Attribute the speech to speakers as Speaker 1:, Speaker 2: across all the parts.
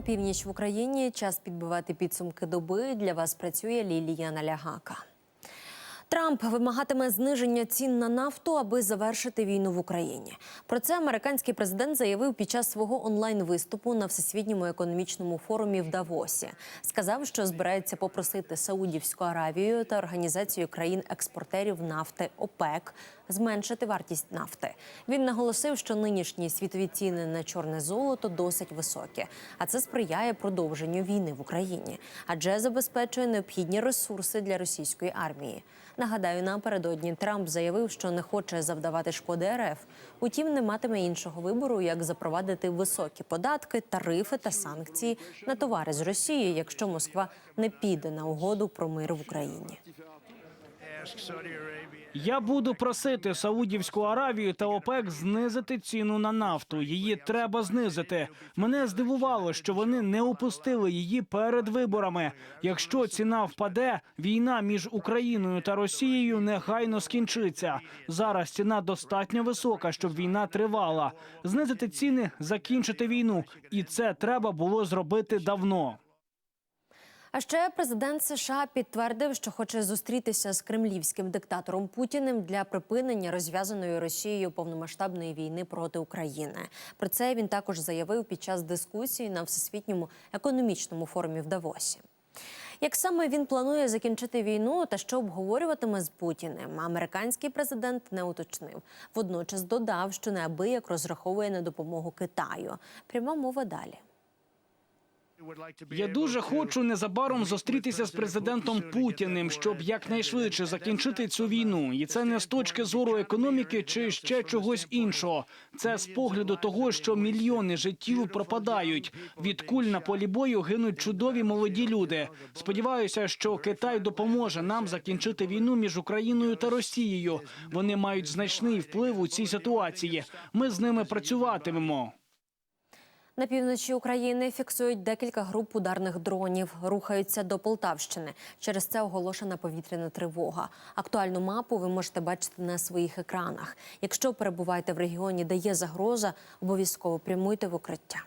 Speaker 1: Опівніч в Україні. Час підбивати підсумки доби. Для вас працює Лілія Налягака. Трамп вимагатиме зниження цін на нафту, аби завершити війну в Україні. Про це американський президент заявив під час свого онлайн-виступу на всесвітньому економічному форумі в Давосі. Сказав, що збирається попросити Саудівську Аравію та організацію країн-експортерів нафти ОПЕК зменшити вартість нафти. Він наголосив, що нинішні світові ціни на чорне золото досить високі, а це сприяє продовженню війни в Україні, адже забезпечує необхідні ресурси для російської армії. Нагадаю, напередодні Трамп заявив, що не хоче завдавати шкоди РФ. Утім, не матиме іншого вибору, як запровадити високі податки, тарифи та санкції на товари з Росії, якщо Москва не піде на угоду про мир в Україні.
Speaker 2: Я буду просити Саудівську Аравію та ОПЕК знизити ціну на нафту. Її треба знизити. Мене здивувало, що вони не опустили її перед виборами. Якщо ціна впаде, війна між Україною та Росією негайно скінчиться. Зараз ціна достатньо висока, щоб війна тривала. Знизити ціни, закінчити війну, і це треба було зробити давно.
Speaker 1: А ще президент США підтвердив, що хоче зустрітися з кремлівським диктатором Путіним для припинення розв'язаної Росією повномасштабної війни проти України. Про це він також заявив під час дискусії на всесвітньому економічному форумі в Давосі. Як саме він планує закінчити війну та що обговорюватиме з Путіним, американський президент не уточнив. Водночас додав, що неабияк розраховує на допомогу Китаю. Пряма мова далі.
Speaker 2: Я дуже хочу незабаром зустрітися з президентом Путіним, щоб якнайшвидше закінчити цю війну. І це не з точки зору економіки чи ще чогось іншого. Це з погляду того, що мільйони життів пропадають. Від куль на полі бою гинуть чудові молоді люди. Сподіваюся, що Китай допоможе нам закінчити війну між Україною та Росією. Вони мають значний вплив у цій ситуації. Ми з ними працюватимемо.
Speaker 1: На півночі України фіксують декілька груп ударних дронів, рухаються до Полтавщини. Через це оголошена повітряна тривога. Актуальну мапу ви можете бачити на своїх екранах. Якщо перебуваєте в регіоні, де є загроза, обов'язково прямуйте в укриття.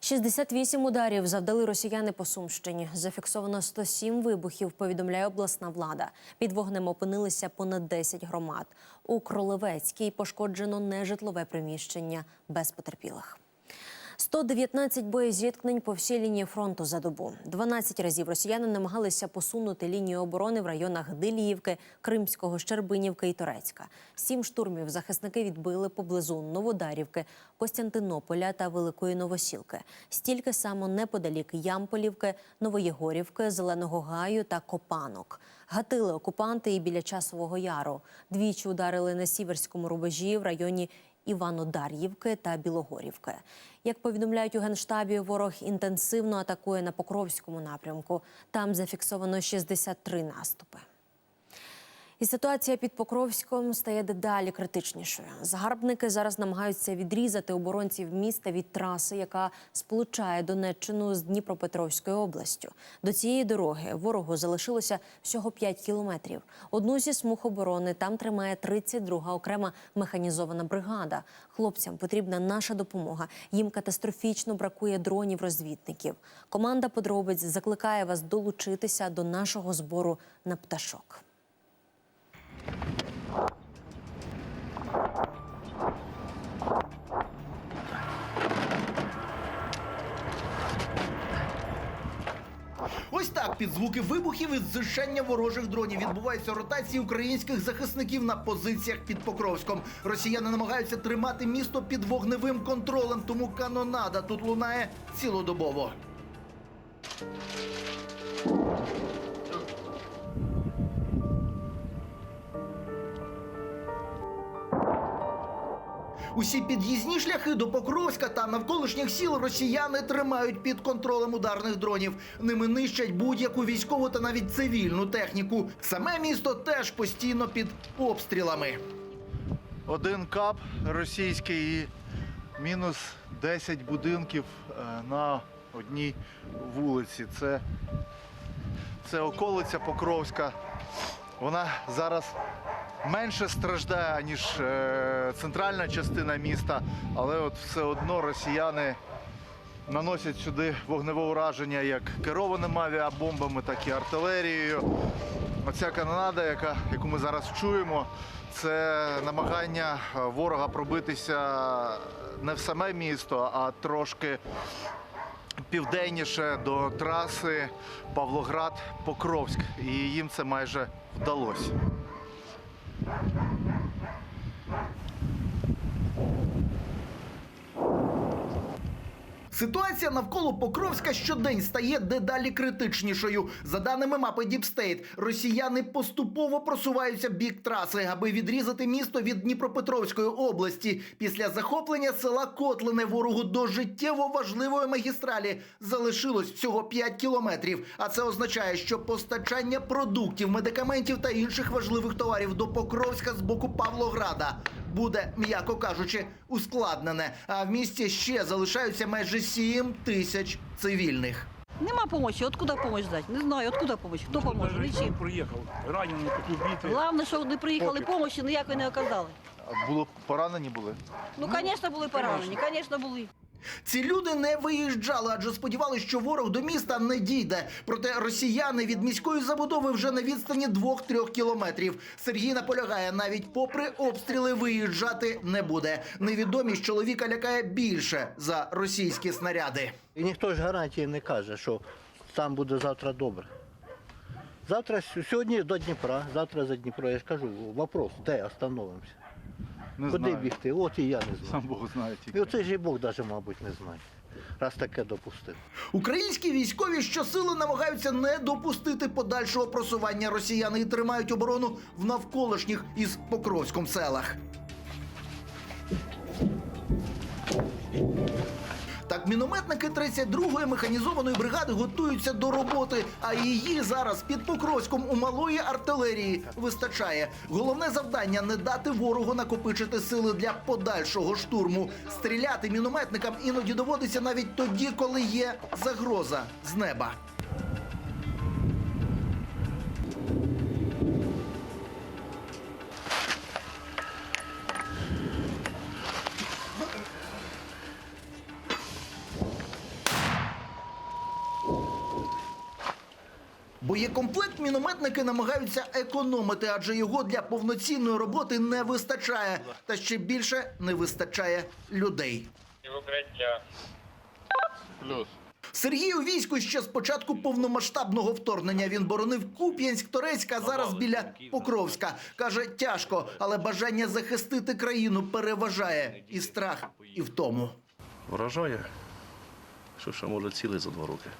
Speaker 1: 68 ударів завдали росіяни по Сумщині. Зафіксовано 107 вибухів, повідомляє обласна влада. Під вогнем опинилися понад 10 громад. У Кролевецькій пошкоджено нежитлове приміщення без потерпілих. 119 боєзіткнень по всій лінії фронту за добу. 12 разів росіяни намагалися посунути лінію оборони в районах Диліївки, Кримського, Щербинівки і Торецька. Сім штурмів захисники відбили поблизу Новодарівки, Костянтинополя та Великої Новосілки. Стільки само неподалік Ямполівки, Новоєгорівки, Зеленого Гаю та Копанок. Гатили окупанти і біля Часового Яру. Двічі ударили на сіверському рубежі в районі Іванодар'ївки та Білогорівки. Як повідомляють у генштабі, ворог інтенсивно атакує на Покровському напрямку. Там зафіксовано 63 наступи. І ситуація під Покровськом стає дедалі критичнішою. Загарбники зараз намагаються відрізати оборонців міста від траси, яка сполучає Донеччину з Дніпропетровською областю. До цієї дороги ворогу залишилося всього 5 кілометрів. Одну зі смуг оборони там тримає 32-га окрема механізована бригада. Хлопцям потрібна наша допомога. Їм катастрофічно бракує дронів-розвідників. Команда подробиць закликає вас долучитися до нашого збору на пташок.
Speaker 3: Ось так під звуки вибухів і зжищення ворожих дронів відбувається ротація українських захисників на позиціях під Покровськом. Росіяни намагаються тримати місто під вогневим контролем, тому канонада тут лунає цілодобово. Усі під'їзні шляхи до Покровська та навколишніх сіл росіяни тримають під контролем ударних дронів. Ними нищать будь-яку військову та навіть цивільну техніку. Саме місто теж постійно під обстрілами.
Speaker 4: Один кап російський і мінус 10 будинків е, на одній вулиці. Це, це околиця Покровська. Вона зараз менше страждає, ніж е, центральна частина міста, але от все одно росіяни наносять сюди вогневе ураження як керованими авіабомбами, так і артилерією. Оця канонада, яка, яку ми зараз чуємо, це намагання ворога пробитися не в саме місто, а трошки південніше до траси Павлоград-Покровськ. І їм це майже вдалося. Thank you.
Speaker 3: Ситуація навколо Покровська щодень стає дедалі критичнішою. За даними мапи Діпстейт, росіяни поступово просуваються бік траси, аби відрізати місто від Дніпропетровської області. Після захоплення села Котлине ворогу до життєво важливої магістралі залишилось всього 5 кілометрів. А це означає, що постачання продуктів, медикаментів та інших важливих товарів до Покровська з боку Павлограда буде, м'яко кажучи, ускладнене. А в місті ще залишаються майже 7 тисяч цивільних.
Speaker 5: Нема помощи. Откуда помощь дать? Не знаю, откуда помощь. Хто поможе? Нічим.
Speaker 6: приїхав, ранений, тут убитий.
Speaker 5: Головне, що не приїхали помощі, ніякої не оказали.
Speaker 4: А Було поранені були?
Speaker 5: Ну, звісно, були поранені, звісно, були.
Speaker 3: Ці люди не виїжджали, адже сподівалися, що ворог до міста не дійде. Проте росіяни від міської забудови вже на відстані 2-3 кілометрів. Сергій наполягає, навіть попри обстріли виїжджати не буде. Невідомість чоловіка лякає більше за російські снаряди.
Speaker 7: І ніхто ж гарантії не каже, що там буде завтра добре. Завтра сьогодні до Дніпра, завтра за Дніпро. Я ж кажу, вопрос, де остановимося?
Speaker 4: Не
Speaker 7: Куди
Speaker 4: знаю.
Speaker 7: бігти? От і я не знаю.
Speaker 4: Сам Бог знає
Speaker 7: І
Speaker 4: тільки.
Speaker 7: оцей же і Бог навіть, мабуть, не знає. Раз таке допустив.
Speaker 3: Українські військові щосили намагаються не допустити подальшого просування росіян і тримають оборону в навколишніх із Покровськом селах. Так, мінометники 32-ї механізованої бригади готуються до роботи, а її зараз під Покровськом у малої артилерії вистачає. Головне завдання не дати ворогу накопичити сили для подальшого штурму. Стріляти мінометникам іноді доводиться навіть тоді, коли є загроза з неба. Мінометники намагаються економити, адже його для повноцінної роботи не вистачає. Та ще більше не вистачає людей.
Speaker 8: укриття.
Speaker 3: Сергій у війську ще з початку повномасштабного вторгнення. Він боронив Куп'янськ, Торецьк, а зараз біля Покровська. Каже, тяжко, але бажання захистити країну переважає і страх, і втому.
Speaker 9: Вражає, що ще може цілий за два роки.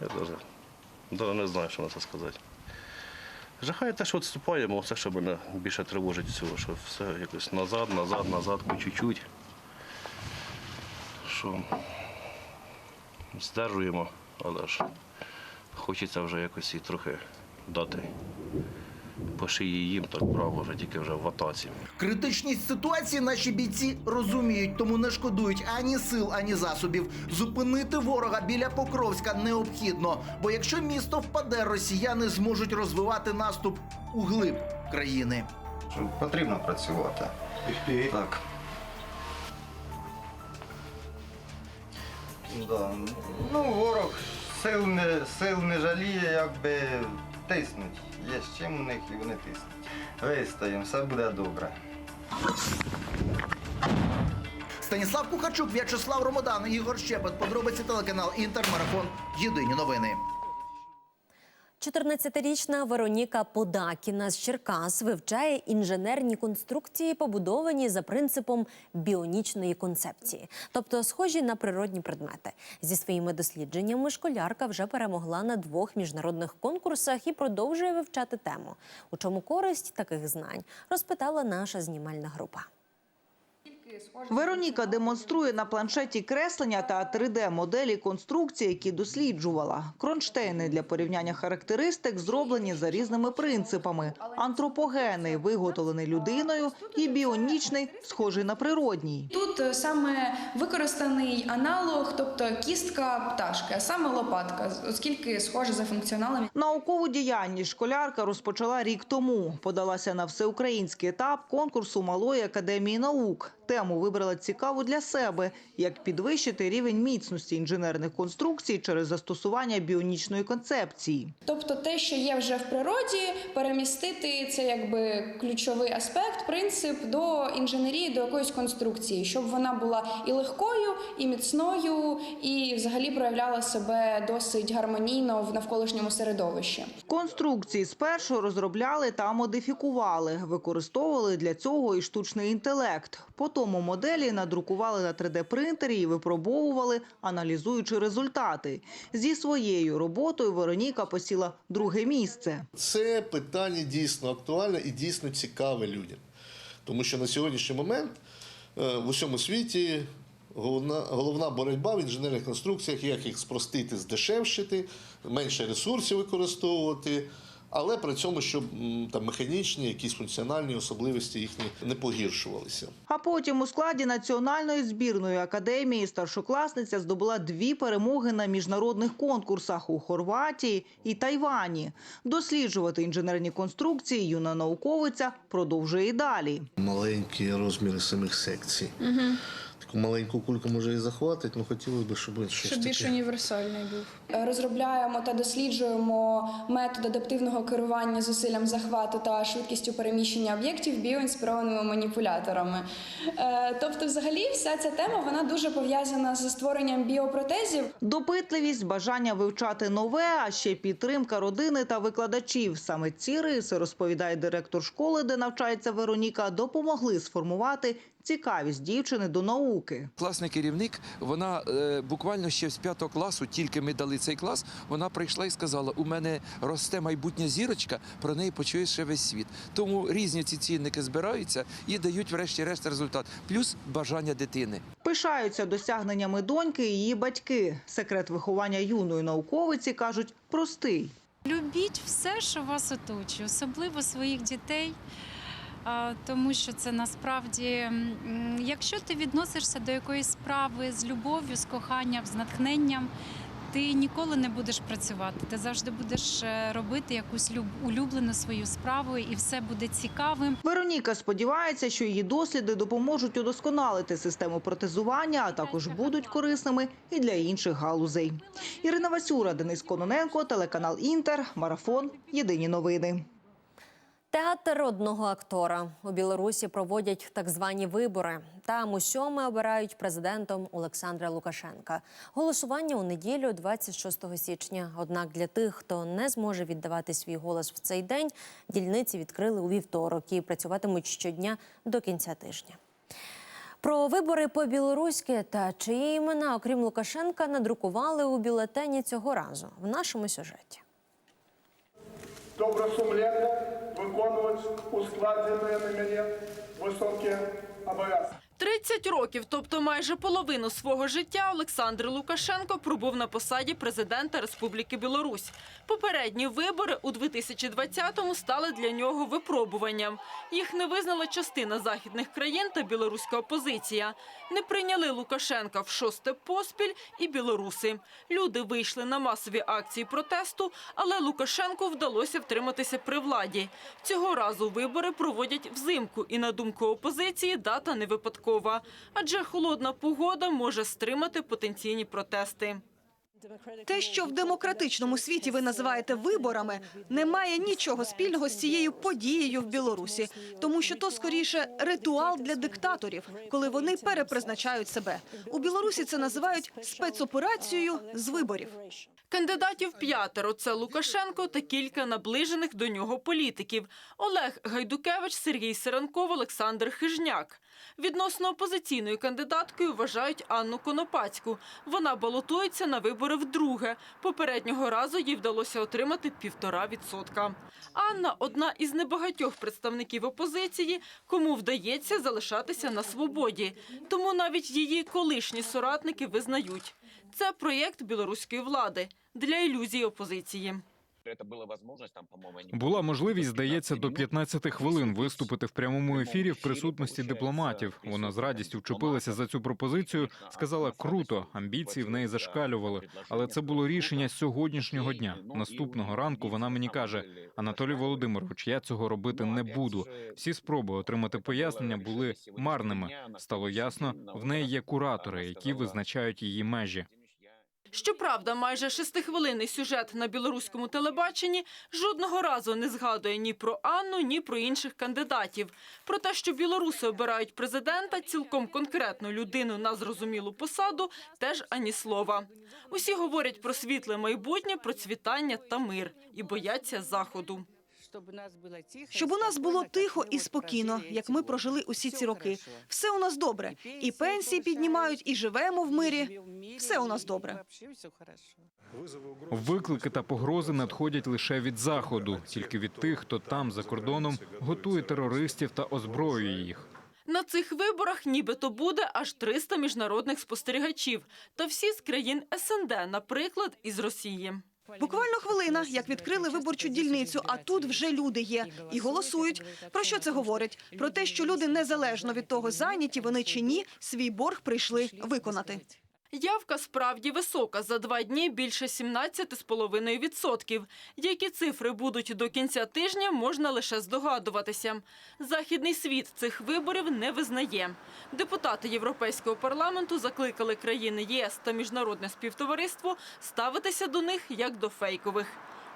Speaker 9: Я навіть, не знаю, що на це сказати. Жахає те, що відступаємо, все, що мене більше тривожить всього, що все якось назад, назад, назад, по чуть-чуть. Що здержуємо, але ж хочеться вже якось і трохи дати по шиї їм так право, вже тільки вже в атаці.
Speaker 3: Критичність ситуації наші бійці розуміють, тому не шкодують ані сил, ані засобів. Зупинити ворога біля Покровська необхідно. Бо якщо місто впаде, росіяни зможуть розвивати наступ у глиб країни.
Speaker 10: потрібно працювати. Так. Да. Ну, ворог сил не, сил не жаліє, якби тиснуть. Є з чим у них і вони тиснуть. Вистоїмо, все буде добре.
Speaker 3: Станіслав Кухарчук, В'ячеслав Ромодан, Ігор Щепет. Подробиці телеканал Інтермарафон. Єдині новини.
Speaker 1: 14-річна Вероніка Подакіна з Черкас вивчає інженерні конструкції, побудовані за принципом біонічної концепції, тобто схожі на природні предмети. Зі своїми дослідженнями школярка вже перемогла на двох міжнародних конкурсах і продовжує вивчати тему. У чому користь таких знань розпитала наша знімальна група.
Speaker 8: Вероніка демонструє на планшеті креслення та 3D-моделі конструкції, які досліджувала. Кронштейни для порівняння характеристик зроблені за різними принципами. Антропогенний, виготовлений людиною, і біонічний, схожий на природній.
Speaker 11: Тут е, саме використаний аналог, тобто кістка пташки, а саме лопатка, оскільки схоже за функціоналом.
Speaker 8: Наукову діяльність школярка розпочала рік тому. Подалася на всеукраїнський етап конкурсу Малої академії наук. Тему вибрала цікаву для себе – як підвищити рівень міцності інженерних конструкцій через застосування біонічної концепції.
Speaker 11: Тобто те, що є вже в природі, перемістити це якби ключовий аспект, принцип до інженерії, до якоїсь конструкції, щоб вона була і легкою, і міцною, і взагалі проявляла себе досить гармонійно в навколишньому середовищі.
Speaker 8: Конструкції спершу розробляли та модифікували. Використовували для цього і штучний інтелект. Потім моделі надрукували на 3D-принтері і випробовували, аналізуючи результати. Зі своєю роботою Вероніка посіла друге місце.
Speaker 12: Це питання дійсно актуальне і дійсно цікаве людям. Тому що на сьогоднішній момент е, в усьому світі головна, головна боротьба в інженерних конструкціях, як їх спростити, здешевшити, менше ресурсів використовувати, але при цьому, щоб там, механічні, якісь функціональні особливості їхні не погіршувалися.
Speaker 8: А потім у складі національної збірної академії старшокласниця здобула дві перемоги на міжнародних конкурсах у Хорватії і Тайвані. Досліджувати інженерні конструкції юна науковиця продовжує і далі.
Speaker 12: Маленькі розміри самих секцій. Таку маленьку кульку може і захватить, але хотілося б, щоб щось
Speaker 11: Щоб більш
Speaker 12: таке.
Speaker 11: універсальний був. Розробляємо та досліджуємо метод адаптивного керування зусиллям захвату та швидкістю переміщення об'єктів біоінспірованими маніпуляторами. Е, Тобто, взагалі, вся ця тема вона дуже пов'язана зі створенням біопротезів.
Speaker 8: Допитливість, бажання вивчати нове, а ще підтримка родини та викладачів. Саме ці риси, розповідає директор школи, де навчається Вероніка, допомогли сформувати цікавість дівчини до науки.
Speaker 13: Класний керівник, вона е, буквально ще з п'ятого класу, тільки ми дали цей клас, вона прийшла і сказала: у мене росте майбутня зірочка, про неї почує ще весь світ. Тому різні ці цінники збираються і дають, врешті-решт, результат. Плюс бажання дитини.
Speaker 8: Пишаються досягненнями доньки і її батьки. Секрет виховання юної науковиці кажуть простий.
Speaker 14: Любіть все, що вас оточує, особливо своїх дітей. Тому що це насправді, якщо ти відносишся до якоїсь справи з любов'ю, з коханням, з натхненням, ти ніколи не будеш працювати. Ти завжди будеш е, робити якусь люб- улюблену свою справу, і все буде цікавим.
Speaker 8: Вероніка сподівається, що її досліди допоможуть удосконалити систему протезування, а також будуть корисними і для інших галузей. Ірина Васюра, Денис Кононенко, телеканал Інтер, Марафон. Єдині новини.
Speaker 1: Театр одного актора у Білорусі проводять так звані вибори. Там у обирають президентом Олександра Лукашенка. Голосування у неділю, 26 січня. Однак для тих, хто не зможе віддавати свій голос в цей день, дільниці відкрили у вівторок і працюватимуть щодня до кінця тижня. Про вибори по-білоруськи та чиї імена, окрім Лукашенка, надрукували у бюлетені цього разу в нашому сюжеті.
Speaker 6: Добросумленно виконувати ускладнені на мене високі обов'язки.
Speaker 15: 30 років, тобто майже половину свого життя, Олександр Лукашенко пробув на посаді президента Республіки Білорусь. Попередні вибори у 2020-му стали для нього випробуванням. Їх не визнала частина західних країн та білоруська опозиція. Не прийняли Лукашенка в шосте поспіль і білоруси. Люди вийшли на масові акції протесту, але Лукашенку вдалося втриматися при владі. Цього разу вибори проводять взимку, і на думку опозиції, дата не випадкова. Адже холодна погода може стримати потенційні протести.
Speaker 5: Те, що в демократичному світі ви називаєте виборами, не має нічого спільного з цією подією в Білорусі, тому що то скоріше ритуал для диктаторів, коли вони перепризначають себе. У Білорусі це називають спецоперацією з виборів.
Speaker 15: Кандидатів п'ятеро – це Лукашенко та кілька наближених до нього політиків – Олег Гайдукевич, Сергій Сиранков, Олександр Хижняк. Відносно опозиційною кандидаткою вважають Анну Конопацьку. Вона балотується на вибори вибори вдруге. Попереднього разу їй вдалося отримати півтора відсотка. Анна – одна із небагатьох представників опозиції, кому вдається залишатися на свободі. Тому навіть її колишні соратники визнають – це проєкт білоруської влади для ілюзії опозиції.
Speaker 16: Була можливість, здається, до 15 хвилин виступити в прямому ефірі в присутності дипломатів. Вона з радістю вчепилася за цю пропозицію. Сказала круто, амбіції в неї зашкалювали. Але це було рішення сьогоднішнього дня. Наступного ранку вона мені каже: Анатолій Володимирович, я цього робити не буду. Всі спроби отримати пояснення були марними. Стало ясно, в неї є куратори, які визначають її межі.
Speaker 15: Щоправда, майже шестихвилинний сюжет на білоруському телебаченні жодного разу не згадує ні про Анну, ні про інших кандидатів. Про те, що білоруси обирають президента, цілком конкретну людину на зрозумілу посаду, теж ані слова. Усі говорять про світле майбутнє, процвітання та мир і бояться заходу.
Speaker 5: Щоб у нас було тихо і спокійно, як ми прожили усі ці роки. Все у нас добре. І пенсії піднімають, і живемо в мирі. Все у нас добре.
Speaker 16: Виклики та погрози надходять лише від заходу, тільки від тих, хто там за кордоном готує терористів та озброює їх.
Speaker 15: На цих виборах нібито буде аж 300 міжнародних спостерігачів. Та всі з країн СНД, наприклад, із Росії.
Speaker 5: Буквально хвилина, як відкрили виборчу дільницю, а тут вже люди є і голосують. Про що це говорить? Про те, що люди незалежно від того, зайняті вони чи ні, свій борг прийшли виконати.
Speaker 15: Явка справді висока. За два дні більше 17,5%. Які цифри будуть до кінця тижня, можна лише здогадуватися. Західний світ цих виборів не визнає. Депутати Європейського парламенту закликали країни ЄС та міжнародне співтовариство ставитися до них як до фейкових.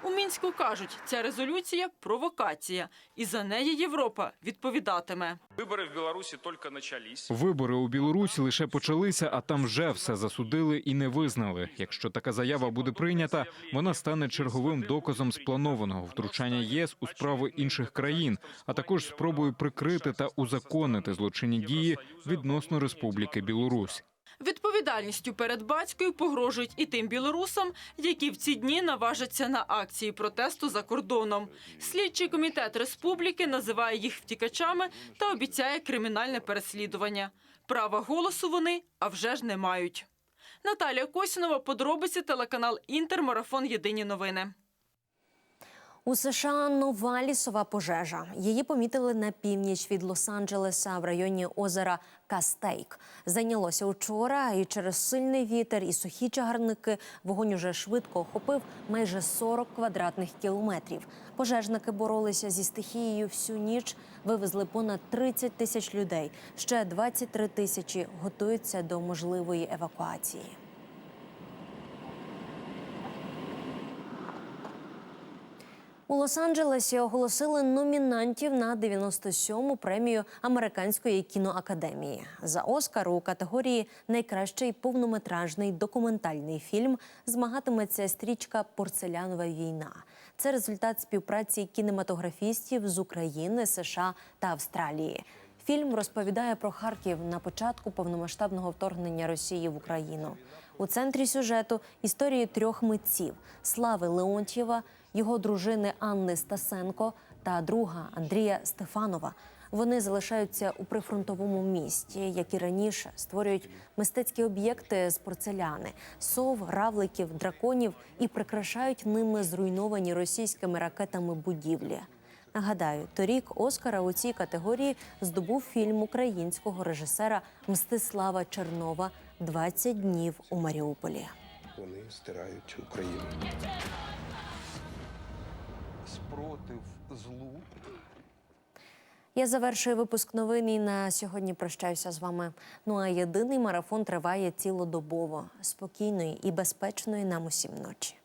Speaker 15: У Мінську кажуть, ця резолюція – провокація. І за неї Європа відповідатиме.
Speaker 17: Выборы в Беларуси только начались.
Speaker 16: Вибори у Білорусі лише почалися, а там вже все засудили і не визнали. Якщо така заява буде прийнята, вона стане черговим доказом спланованого втручання єС у справи інших країн, а також спробою прикрити та узаконити злочинні дії відносно Республіки Білорусь.
Speaker 15: Відповідальністю перед батькою погрожують і тим білорусам, які в ці дні наважаться на акції протесту за кордоном. Слідчий комітет республіки називає їх втікачами та обіцяє кримінальне переслідування. Права голосу вони, а вже ж не мають. Наталія Косінова, подробиці, телеканал Інтер, марафон Єдині новини.
Speaker 1: У США нова лісова пожежа. Її помітили на північ від Лос-Анджелеса в районі озера Кастейк. Зайнялося учора, і через сильний вітер і сухі чагарники вогонь уже швидко охопив майже 40 квадратних кілометрів. Пожежники боролися зі стихією всю ніч, вивезли понад 30 тисяч людей. Ще 23 тисячі готуються до можливої евакуації. У Лос-Анджелесі оголосили номінантів на 97-му премію Американської кіноакадемії. За Оскар у категорії Найкращий повнометражний документальний фільм змагатиметься стрічка Порцелянова війна. Це результат співпраці кінематографістів з України, США та Австралії. Фільм розповідає про Харків на початку повномасштабного вторгнення Росії в Україну. У центрі сюжету історії трьох митців Слави Леонтьєва, його дружини Анни Стасенко та друга Андрія Стефанова. Вони залишаються у прифронтовому місті, як і раніше створюють мистецькі об'єкти з порцеляни, сов, равликів, драконів і прикрашають ними зруйновані російськими ракетами будівлі. Нагадаю, торік Оскара у цій категорії здобув фільм українського режисера Мстислава Чернова «20 днів у Маріуполі.
Speaker 18: Вони стирають Україну. Спротив злу.
Speaker 1: Я завершую випуск новин і на сьогодні прощаюся з вами. Ну а єдиний марафон триває цілодобово, спокійної і безпечної нам усім ночі.